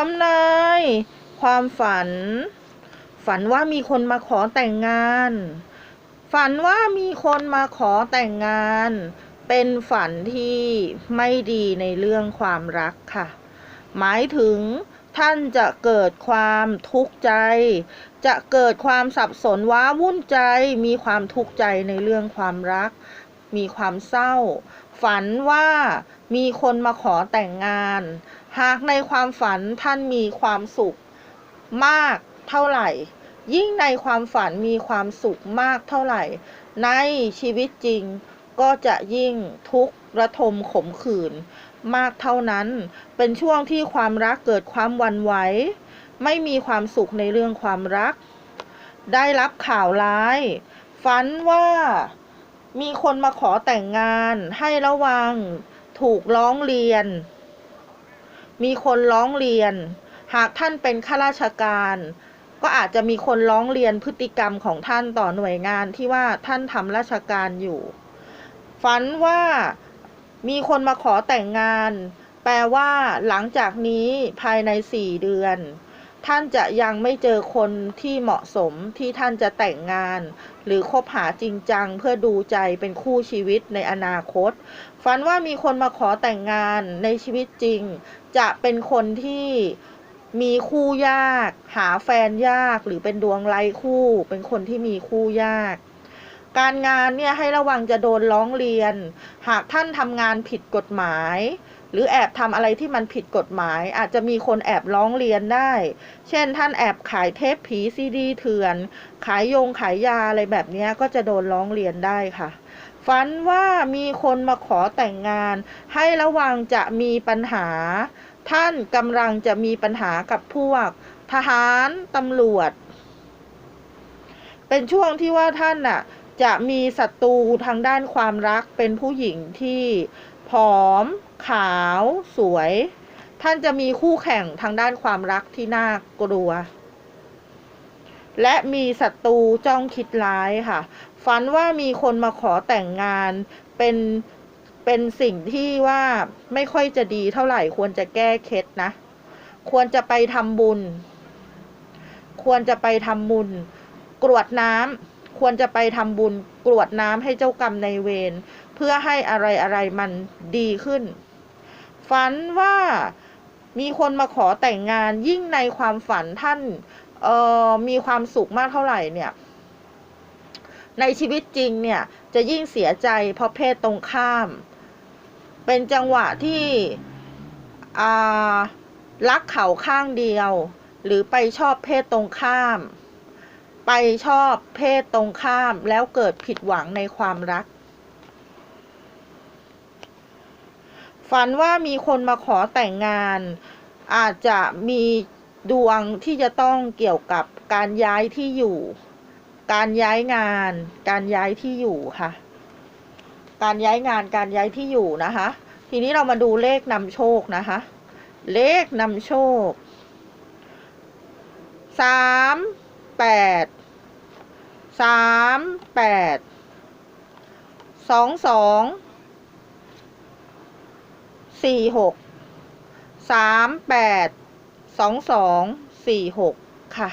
ทำนาย ความฝัน ฝันว่ามีคนมาขอแต่งงาน ฝันว่ามีคนมาขอแต่งงาน เป็นฝันที่ไม่ดีในเรื่องความรักค่ะ หมายถึงท่านจะเกิดความทุกข์ใจ จะเกิดความสับสนว้าวุ่นใจ มีความทุกข์ใจในเรื่องความรัก มีความเศร้า ฝันว่ามีคนมาขอแต่งงาน หากในความฝันท่านมีความสุขมากเท่าไหร่ ยิ่งในความฝันมีความสุขมากเท่าไหร่ ในชีวิตจริงก็จะยิ่งทุกข์ระทมขมขื่นมากเท่านั้น เป็นช่วงที่ความรักเกิดความวันไหว ไม่มีความสุขในเรื่องความรัก ได้รับข่าวร้าย ฝันว่า มีคนมาขอแต่งงานให้ระวัง ถูกร้องเรียน มีคนร้องเรียน หากท่านเป็นข้าราชการ ก็อาจจะมีคนร้องเรียนพฤติกรรมของท่านต่อหน่วยงานที่ว่าท่านทำราชการอยู่ ฝันว่ามีคนมาขอแต่งงาน แปลว่าหลังจากนี้ภายในสี่เดือน ท่านจะยังไม่เจอคนที่เหมาะสมที่ท่านจะแต่งงาน หรือคบหาจริงจังเพื่อดูใจเป็นคู่ชีวิตในอนาคต ฝันว่ามีคนมาขอแต่งงานในชีวิตจริง จะเป็นคนที่มีคู่ยาก หาแฟนยากหรือเป็นดวงไร้คู่ เป็นคนที่มีคู่ยาก การงานเนี่ยให้ระวังจะโดนร้องเรียน หากท่านทำงานผิดกฎหมาย หรือแอบทำอะไรที่มันผิดกฎหมาย อาจจะมีคนแอบร้องเรียนได้ เช่น ท่านแอบขายเทปผีซีดีเถื่อน ขายยงขายยาอะไรแบบนี้ก็จะโดนร้องเรียนได้ค่ะฝันว่ามีคนมาขอแต่งงาน ให้ระวังจะมีปัญหา ท่านกำลังจะมีปัญหากับพวก ทหารตำรวจ เป็นช่วงที่ว่าท่านน่ะ จะมีศัตรูทางด้านความรักเป็นผู้หญิงที่ผอม ขาว สวย ท่านจะมีคู่แข่งทางด้านความรักที่น่ากลัว และมีศัตรูจ้องคิดร้ายค่ะ ฝันว่ามีคนมาขอแต่งงานเป็นเป็นสิ่งที่ว่าไม่ค่อยจะดีเท่าไหร่ควรจะแก้เคล็ดนะ ควรจะไปทำบุญ ควรจะไปทำบุญ กรวดน้ำ ควรจะไปทำบุญกรวดน้ำให้เจ้ากรรมในเวรเพื่อให้อะไรอะไรมันดีขึ้น ฝันว่ามีคนมาขอแต่งงานยิ่งในความฝันท่านเออมีความสุขมากเท่าไหร่เนี่ย ในชีวิตจริงเนี่ยจะยิ่งเสียใจเพราะเพศตรงข้าม เป็นจังหวะที่อ่ารักเขาข้างเดียว หรือไปชอบเพศตรงข้าม ไปชอบเพศตรงข้ามแล้วเกิดผิดหวังในความรัก ฝันว่ามีคนมาขอแต่งงาน อาจจะมีดวงที่จะต้องเกี่ยวกับการย้ายที่อยู่ การย้ายงาน การย้ายที่อยู่ค่ะ การย้ายงานการย้ายที่อยู่นะคะ ทีนี้เรามาดูเลขนำโชคนะคะ เลขนำโชคสามแปด สามแปดสองสองสี่หกสามแปดสองสองสี่หกค่ะ